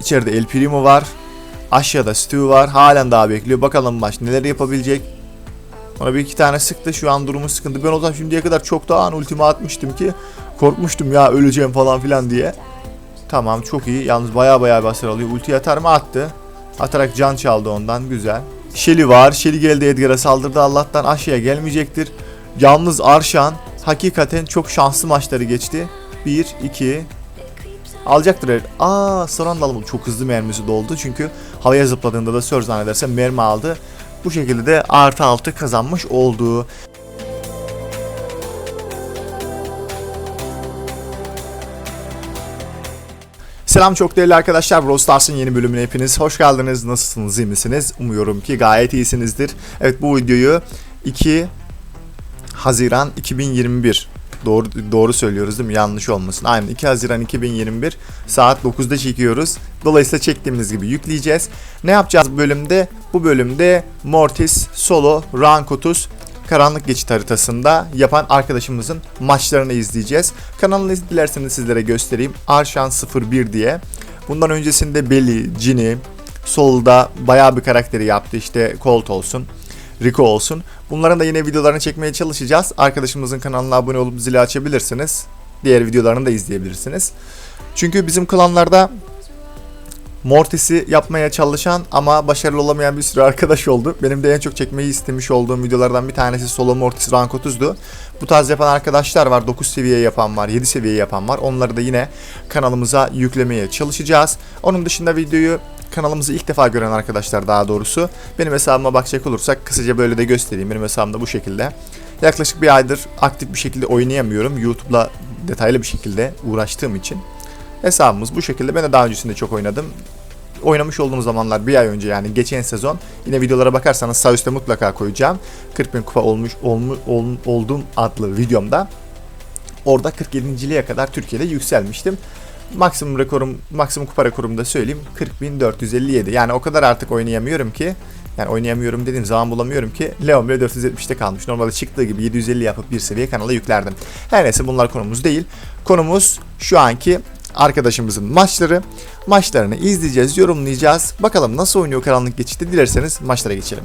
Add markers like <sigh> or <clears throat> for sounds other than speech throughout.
İçeride El Primo var. Aşağıda Stu var. Halen daha bekliyor. Bakalım maç neler yapabilecek. Ona bir iki tane sıktı. Şu an durumu sıkıntı. Ben o zaman şimdiye kadar çok daha an ultimi atmıştım ki korkmuştum ya öleceğim falan filan diye. Tamam çok iyi. Yalnız baya baya bir hasar alıyor. Ulti atar mı? Attı. Atarak can çaldı ondan. Güzel. Shelly var. Shelly geldi Edgar'a saldırdı. Allah'tan aşağıya gelmeyecektir. Yalnız Arşan hakikaten çok şanslı maçları geçti. 1, 2, Alacaktır herif. Aa son anda alamadı. Çok hızlı mermisi doldu. Çünkü havaya zıpladığında da Sör zannedersem mermi aldı. Bu şekilde de artı altı kazanmış oldu. Selam çok değerli arkadaşlar. Brawl Stars'ın yeni bölümüne hepiniz hoş geldiniz. Nasılsınız, iyi misiniz? Umuyorum ki gayet iyisinizdir. Evet bu videoyu 2 Haziran 2021 Doğru doğru söylüyoruz değil mi? Yanlış olmasın. Aynen 2 Haziran 2021 saat 9'da çekiyoruz. Dolayısıyla çektiğimiz gibi yükleyeceğiz. Ne yapacağız bu bölümde? Bu bölümde Mortis, Solo, Rankotus Karanlık Geçit haritasında yapan arkadaşımızın maçlarını izleyeceğiz. Kanalını dilerseniz sizlere göstereyim. Arşan 01 diye. Bundan öncesinde Belly, Ginny, Sol'da bayağı bir karakteri yaptı. İşte Colt olsun. Rico olsun. Bunların da yine videolarını çekmeye çalışacağız. Arkadaşımızın kanalına abone olup zili açabilirsiniz. Diğer videolarını da izleyebilirsiniz. Çünkü bizim klanlarda Mortis'i yapmaya çalışan ama başarılı olamayan bir sürü arkadaş oldu. Benim de en çok çekmeyi istemiş olduğum videolardan bir tanesi Solo Mortis Rank 30'du. Bu tarz yapan arkadaşlar var. 9 seviye yapan var, 7 seviye yapan var. Onları da yine kanalımıza yüklemeye çalışacağız. Onun dışında videoyu kanalımızı ilk defa gören arkadaşlar daha doğrusu benim hesabıma bakacak olursak kısaca böyle de göstereyim. Benim hesabım da bu şekilde. Yaklaşık bir aydır aktif bir şekilde oynayamıyorum. YouTube'la detaylı bir şekilde uğraştığım için. Hesabımız bu şekilde. Ben de daha öncesinde çok oynadım. Oynamış olduğum zamanlar bir ay önce yani geçen sezon yine videolara bakarsanız sağ üstte mutlaka koyacağım. 40 bin kupa olmuş olmu, ol, olduğum adlı videomda orada 47.liğe kadar Türkiye'de yükselmiştim. Maksimum rekorum, maksimum kupa rekorumu da söyleyeyim 40.457. Yani o kadar artık oynayamıyorum ki yani oynayamıyorum dediğim zaman bulamıyorum ki Leon bile 470'te kalmış. Normalde çıktığı gibi 750 yapıp bir seviye kanala yüklerdim. Her neyse bunlar konumuz değil. Konumuz şu anki arkadaşımızın maçları. Maçlarını izleyeceğiz, yorumlayacağız. Bakalım nasıl oynuyor karanlık geçişte dilerseniz maçlara geçelim.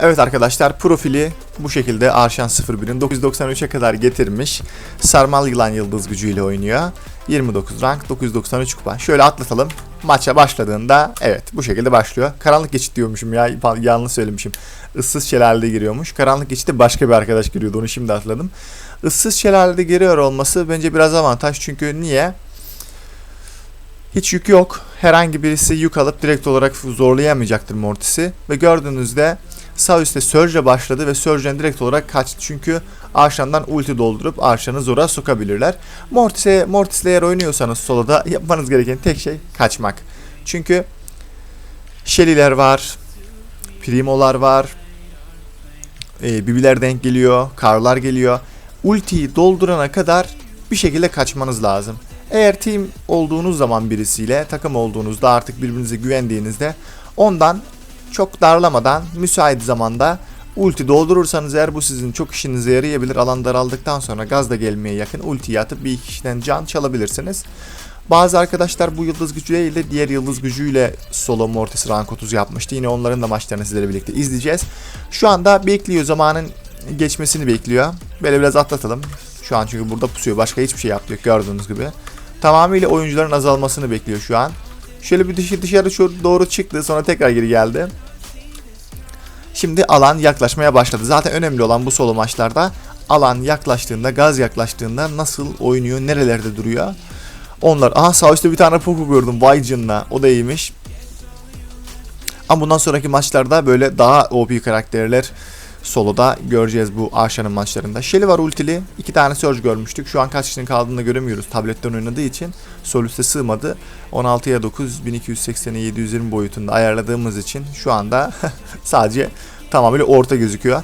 Evet arkadaşlar profili bu şekilde Arşan 01'in 993'e kadar getirmiş. Sarmal yılan yıldız gücüyle oynuyor. 29 rank 993 kupa. Şöyle atlatalım. Maça başladığında evet bu şekilde başlıyor. Karanlık geçit diyormuşum ya yanlış söylemişim. Issız şelalede giriyormuş. Karanlık geçitte başka bir arkadaş giriyordu onu şimdi hatırladım. Issız şelalede giriyor olması bence biraz avantaj çünkü niye? Hiç yük yok. Herhangi birisi yük alıp direkt olarak zorlayamayacaktır Mortis'i. Ve gördüğünüzde sağ üstte Surge başladı ve Surge'den direkt olarak kaçtı. Çünkü Arşan'dan ulti doldurup Arşan'ı zora sokabilirler. Mortis'e Mortis'le eğer oynuyorsanız soloda yapmanız gereken tek şey kaçmak. Çünkü Shelly'ler var, Primo'lar var, e, Bibiler denk geliyor, Karlar geliyor. Ultiyi doldurana kadar bir şekilde kaçmanız lazım. Eğer team olduğunuz zaman birisiyle, takım olduğunuzda artık birbirinize güvendiğinizde ondan çok darlamadan müsait zamanda ulti doldurursanız eğer bu sizin çok işinize yarayabilir. Alan daraldıktan sonra gaz da gelmeye yakın ultiyi atıp bir kişiden can çalabilirsiniz. Bazı arkadaşlar bu yıldız gücüyle de diğer yıldız gücüyle solo Mortis rank 30 yapmıştı. Yine onların da maçlarını sizlerle birlikte izleyeceğiz. Şu anda bekliyor zamanın geçmesini bekliyor. Böyle biraz atlatalım. Şu an çünkü burada pusuyor. Başka hiçbir şey yapıyor gördüğünüz gibi. Tamamıyla oyuncuların azalmasını bekliyor şu an. Şöyle bir dışarı, dışarı doğru çıktı sonra tekrar geri geldi. Şimdi alan yaklaşmaya başladı. Zaten önemli olan bu solo maçlarda alan yaklaştığında, gaz yaklaştığında nasıl oynuyor, nerelerde duruyor. Onlar, aha sağ üstte bir tane Poco gördüm. Vay. O da iyiymiş. Ama bundan sonraki maçlarda böyle daha OP karakterler soloda göreceğiz bu Arşan'ın maçlarında. Shelly var ultili. iki tane Surge görmüştük. Şu an kaç kişinin kaldığını göremiyoruz. Tabletten oynadığı için sol üste sığmadı. 16'ya 9, 1280'e 720 boyutunda ayarladığımız için şu anda <laughs> sadece tamamıyla orta gözüküyor.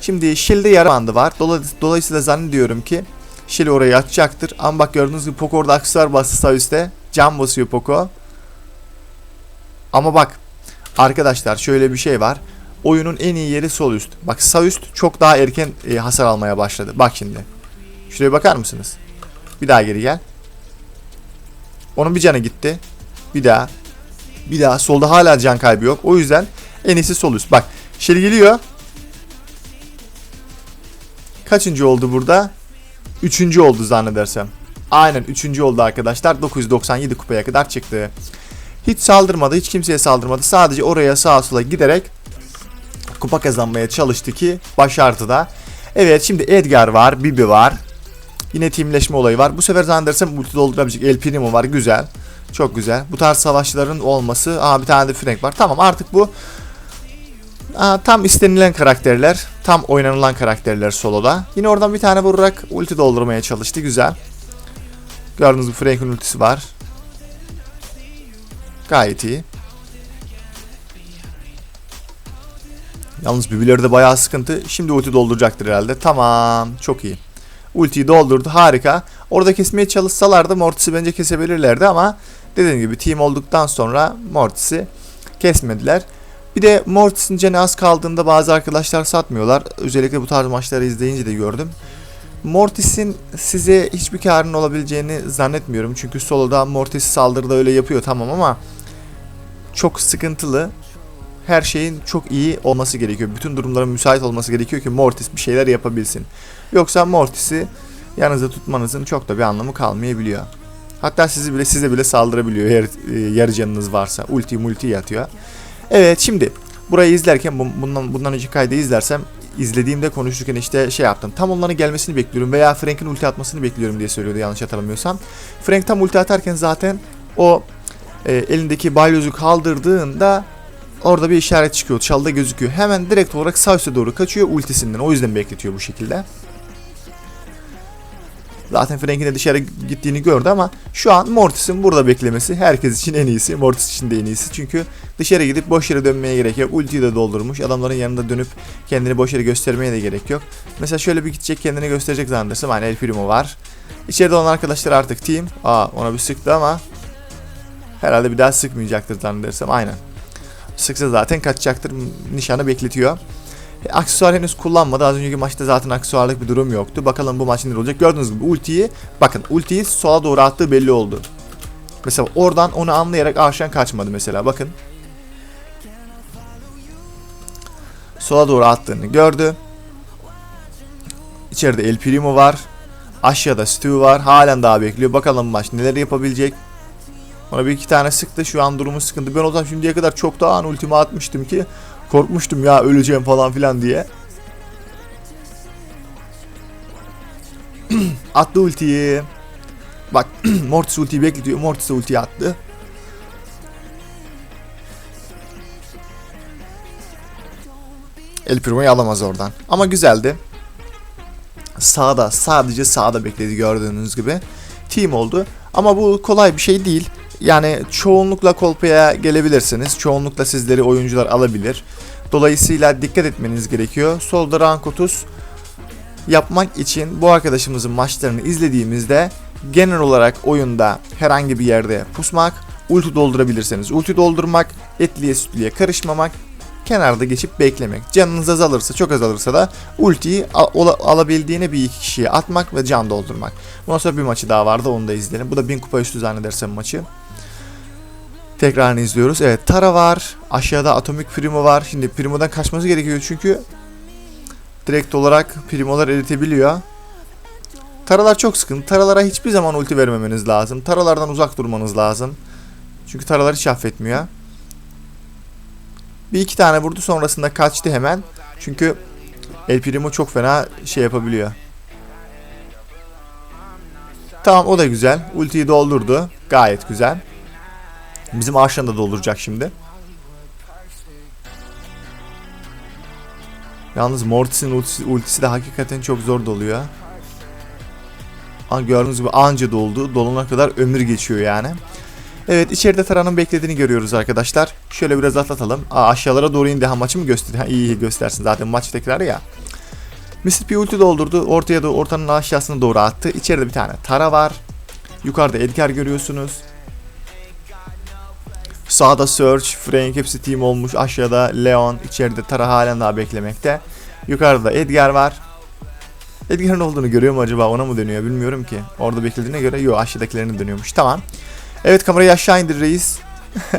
Şimdi Shelly'de yarı bandı var. Dolayısıyla zannediyorum ki Shelly orayı açacaktır. Ama bak gördüğünüz gibi Poco orada aksesuar bastı sağ üstte. Cam basıyor Poco. Ama bak arkadaşlar şöyle bir şey var oyunun en iyi yeri sol üst. Bak sağ üst çok daha erken e, hasar almaya başladı. Bak şimdi. Şuraya bakar mısınız? Bir daha geri gel. Onun bir canı gitti. Bir daha. Bir daha. Solda hala can kaybı yok. O yüzden en iyisi sol üst. Bak. Şeli geliyor. Kaçıncı oldu burada? Üçüncü oldu zannedersem. Aynen üçüncü oldu arkadaşlar. 997 kupaya kadar çıktı. Hiç saldırmadı. Hiç kimseye saldırmadı. Sadece oraya sağa sola giderek kupa kazanmaya çalıştı ki başardı da. Evet şimdi Edgar var. Bibi var. Yine teamleşme olayı var. Bu sefer zannedersem multi doldurabilecek El Primo var. Güzel. Çok güzel. Bu tarz savaşçıların olması. Aa bir tane de Frank var. Tamam artık bu Aa, tam istenilen karakterler. Tam oynanılan karakterler soloda. Yine oradan bir tane vurarak ulti doldurmaya çalıştı. Güzel. Gördüğünüz gibi Frank'in ultisi var. Gayet iyi. Yalnız bibileri de bayağı sıkıntı. Şimdi ulti dolduracaktır herhalde. Tamam. Çok iyi. Ultiyi doldurdu. Harika. Orada kesmeye çalışsalardı Mortis'i bence kesebilirlerdi ama dediğim gibi team olduktan sonra Mortis'i kesmediler. Bir de Mortis'in canı az kaldığında bazı arkadaşlar satmıyorlar. Özellikle bu tarz maçları izleyince de gördüm. Mortis'in size hiçbir karının olabileceğini zannetmiyorum. Çünkü soloda Mortis saldırıda öyle yapıyor tamam ama çok sıkıntılı. Her şeyin çok iyi olması gerekiyor. Bütün durumların müsait olması gerekiyor ki Mortis bir şeyler yapabilsin. Yoksa Mortis'i yanınızda tutmanızın çok da bir anlamı kalmayabiliyor. Hatta sizi bile size bile saldırabiliyor eğer e, yarı canınız varsa. Ulti multi yatıyor. Evet şimdi burayı izlerken bu- bundan bundan önceki kaydı izlersem izlediğimde konuşurken işte şey yaptım. Tam onların gelmesini bekliyorum veya Frank'in ulti atmasını bekliyorum diye söylüyordu yanlış hatırlamıyorsam. Frank tam ulti atarken zaten o e, elindeki balyozu kaldırdığında orada bir işaret çıkıyor. Çalda gözüküyor. Hemen direkt olarak sağ üste doğru kaçıyor ultisinden. O yüzden bekletiyor bu şekilde. Zaten Frank'in de dışarı gittiğini gördü ama şu an Mortis'in burada beklemesi herkes için en iyisi. Mortis için de en iyisi. Çünkü dışarı gidip boş yere dönmeye gerek yok. Ultiyi de doldurmuş. Adamların yanında dönüp kendini boş yere göstermeye de gerek yok. Mesela şöyle bir gidecek kendini gösterecek zannedersem. Hani El Primo var. İçeride olan arkadaşlar artık team. Aa ona bir sıktı ama herhalde bir daha sıkmayacaktır zannedersem. Aynen. Sıksa zaten kaçacaktır. Nişanı bekletiyor. E, Aksesuar henüz kullanmadı. Az önceki maçta zaten aksesuarlık bir durum yoktu. Bakalım bu maç neler olacak. Gördüğünüz gibi ultiyi bakın ultiyi sola doğru attığı belli oldu. Mesela oradan onu anlayarak Arşen kaçmadı mesela bakın. Sola doğru attığını gördü. İçeride El Primo var. Aşağıda Stu var. Halen daha bekliyor. Bakalım maç neler yapabilecek. Ona bir iki tane sıktı. Şu an durumu sıkıntı. Ben o zaman şimdiye kadar çok daha an ultimi atmıştım ki korkmuştum ya öleceğim falan filan diye. <clears throat> attı ultiyi. Bak <clears throat> Mortis ultiyi bekletiyor. Mortis ultiyi attı. El Primo'yu alamaz oradan. Ama güzeldi. Sağda sadece sağda bekledi gördüğünüz gibi. Team oldu. Ama bu kolay bir şey değil. Yani çoğunlukla kolpaya gelebilirsiniz. Çoğunlukla sizleri oyuncular alabilir. Dolayısıyla dikkat etmeniz gerekiyor. Solda rank 30 yapmak için bu arkadaşımızın maçlarını izlediğimizde genel olarak oyunda herhangi bir yerde pusmak, ulti doldurabilirseniz ulti doldurmak, etliye sütlüye karışmamak, kenarda geçip beklemek. Canınız azalırsa çok azalırsa da ultiyi al- alabildiğine bir iki kişiye atmak ve can doldurmak. Bundan sonra bir maçı daha vardı onu da izleyelim. Bu da 1000 kupa üstü zannedersem maçı. Tekrarını izliyoruz. Evet Tara var. Aşağıda Atomik Primo var. Şimdi Primo'dan kaçması gerekiyor çünkü direkt olarak Primo'lar eritebiliyor. Taralar çok sıkıntı. Taralara hiçbir zaman ulti vermemeniz lazım. Taralardan uzak durmanız lazım. Çünkü taralar hiç affetmiyor. Bir iki tane vurdu sonrasında kaçtı hemen. Çünkü El Primo çok fena şey yapabiliyor. Tamam o da güzel. Ultiyi doldurdu. Gayet güzel. Bizim Arşan da dolduracak şimdi. Yalnız Mortis'in ultisi, ultisi de hakikaten çok zor doluyor. Aa, gördüğünüz gibi anca doldu. Dolana kadar ömür geçiyor yani. Evet içeride Tara'nın beklediğini görüyoruz arkadaşlar. Şöyle biraz atlatalım. Aa, aşağılara doğru indi. Ha maçı mı göster? Ha, iyi göstersin zaten maç tekrarı ya. Mr. P ulti doldurdu. Ortaya da ortanın aşağısına doğru attı. İçeride bir tane Tara var. Yukarıda Edgar görüyorsunuz. Sağda Search, Frank hepsi team olmuş. Aşağıda Leon, içeride Tara halen daha beklemekte. Yukarıda Edgar var. Edgar'ın olduğunu görüyor mu acaba? Ona mı dönüyor bilmiyorum ki. Orada beklediğine göre yok aşağıdakilerini dönüyormuş. Tamam. Evet kamerayı aşağı indir reis. <laughs>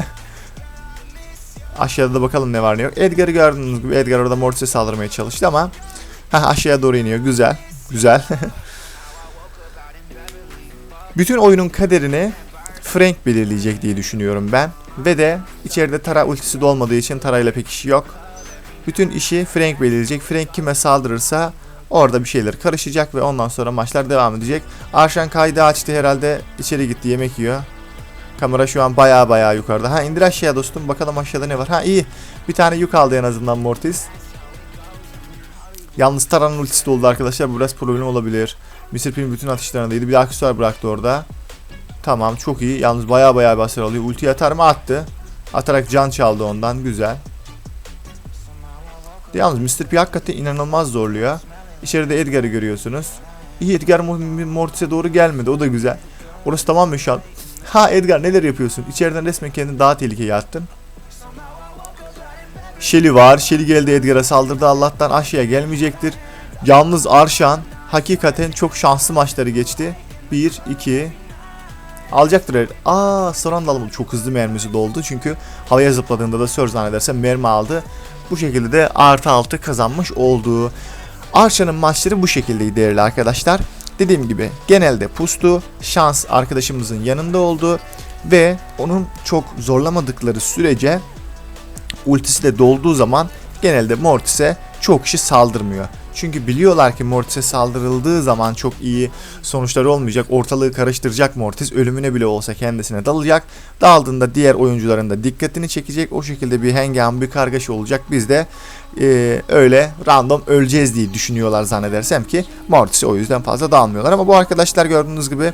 Aşağıda da bakalım ne var ne yok. Edgar'ı gördüğünüz gibi Edgar orada Mortis'e saldırmaya çalıştı ama Heh, aşağıya doğru iniyor. Güzel. Güzel. <laughs> Bütün oyunun kaderini Frank belirleyecek diye düşünüyorum ben. Ve de içeride Tara ultisi de olmadığı için Tara ile pek işi yok. Bütün işi Frank belirleyecek. Frank kime saldırırsa orada bir şeyler karışacak ve ondan sonra maçlar devam edecek. Arşan kaydı açtı herhalde içeri gitti yemek yiyor. Kamera şu an baya baya yukarıda. Ha indir aşağıya dostum bakalım aşağıda ne var. Ha iyi bir tane yük aldı en azından Mortis. Yalnız Tara'nın ultisi de oldu arkadaşlar. Bu biraz problem olabilir. Mr. P'nin bütün atışlarındaydı. Bir aksesuar bıraktı orada. Tamam çok iyi. Yalnız baya baya bir hasar alıyor. Ultiyi atar mı? Attı. Atarak can çaldı ondan. Güzel. Yalnız Mr. P hakikaten inanılmaz zorluyor. İçeride Edgar'ı görüyorsunuz. İyi Edgar Mo- Mortis'e doğru gelmedi. O da güzel. Orası tamam mı şu an? <laughs> Ha Edgar neler yapıyorsun? İçeriden resmen kendini daha tehlikeye attın. Shelly var. Shelly geldi Edgar'a saldırdı. Allah'tan aşağıya gelmeyecektir. Yalnız Arşan hakikaten çok şanslı maçları geçti. 1, 2, Alacaktır. her- Aa Soran da alamadı. Çok hızlı mermisi doldu. Çünkü havaya zıpladığında da Sör zannedersem mermi aldı. Bu şekilde de artı altı kazanmış oldu. Arşan'ın maçları bu şekildeydi değerli arkadaşlar. Dediğim gibi genelde pustu, şans arkadaşımızın yanında oldu ve onun çok zorlamadıkları sürece ultisi de dolduğu zaman genelde Mortis'e çok kişi saldırmıyor. Çünkü biliyorlar ki Mortis'e saldırıldığı zaman çok iyi sonuçları olmayacak. Ortalığı karıştıracak Mortis. Ölümüne bile olsa kendisine dalacak. Daldığında diğer oyuncuların da dikkatini çekecek. O şekilde bir hengam, bir kargaşa olacak. Biz de e, öyle random öleceğiz diye düşünüyorlar zannedersem ki Mortis'i o yüzden fazla dalmıyorlar. Ama bu arkadaşlar gördüğünüz gibi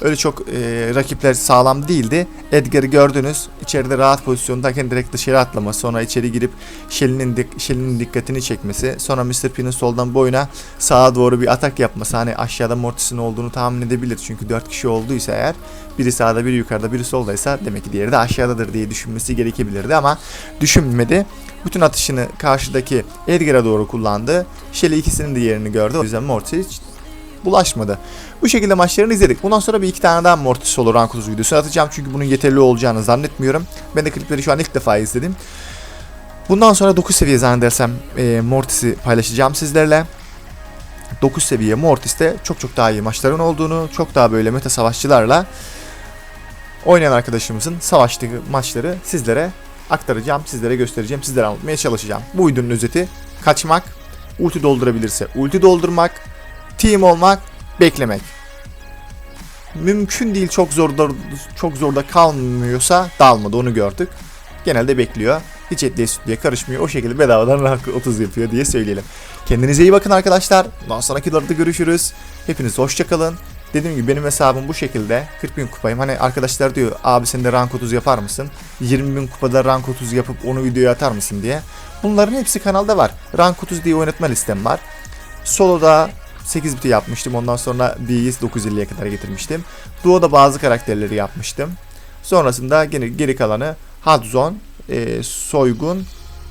öyle çok e, rakipler sağlam değildi. Edgar'ı gördünüz. İçeride rahat pozisyondayken direkt dışarı atlaması. Sonra içeri girip Shelly'nin dik- dikkatini çekmesi. Sonra Mr. P'nin soldan boyuna sağa doğru bir atak yapması. Hani aşağıda Mortis'in olduğunu tahmin edebilir. Çünkü 4 kişi olduysa eğer biri sağda biri yukarıda biri soldaysa demek ki diğeri de aşağıdadır diye düşünmesi gerekebilirdi ama düşünmedi. Bütün atışını karşıdaki Edgar'a doğru kullandı. Shelly ikisinin de yerini gördü. O yüzden Mortis bulaşmadı. Bu şekilde maçlarını izledik. Bundan sonra bir iki tane daha Mortis solo rank 30 videosu atacağım. Çünkü bunun yeterli olacağını zannetmiyorum. Ben de klipleri şu an ilk defa izledim. Bundan sonra 9 seviye zannedersem e, Mortis'i paylaşacağım sizlerle. 9 seviye Mortis'te çok çok daha iyi maçların olduğunu, çok daha böyle meta savaşçılarla oynayan arkadaşımızın savaştığı maçları sizlere aktaracağım, sizlere göstereceğim, sizlere anlatmaya çalışacağım. Bu videonun özeti kaçmak, ulti doldurabilirse ulti doldurmak, team olmak, beklemek. Mümkün değil çok zorda çok zorda kalmıyorsa dalmadı onu gördük. Genelde bekliyor. Hiç etliye sütlüye karışmıyor. O şekilde bedavadan rank 30 yapıyor diye söyleyelim. Kendinize iyi bakın arkadaşlar. Bundan sonraki videolarda görüşürüz. Hepiniz hoşçakalın. Dediğim gibi benim hesabım bu şekilde. 40 bin kupayım. Hani arkadaşlar diyor abi sen de rank 30 yapar mısın? 20 bin kupada rank 30 yapıp onu videoya atar mısın diye. Bunların hepsi kanalda var. Rank 30 diye oynatma listem var. Solo'da 8 biti yapmıştım. Ondan sonra B'yi 950'ye kadar getirmiştim. Duo'da bazı karakterleri yapmıştım. Sonrasında gene geri kalanı Hadzone, e, Soygun,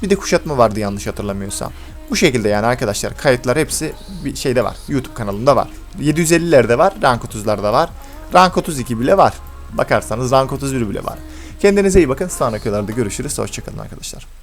bir de kuşatma vardı yanlış hatırlamıyorsam. Bu şekilde yani arkadaşlar kayıtlar hepsi bir şeyde var. YouTube kanalımda var. 750'lerde var, Rank 30'larda var. Rank 32 bile var. Bakarsanız Rank 31 bile var. Kendinize iyi bakın. Sonraki videolarda görüşürüz. Hoşçakalın arkadaşlar.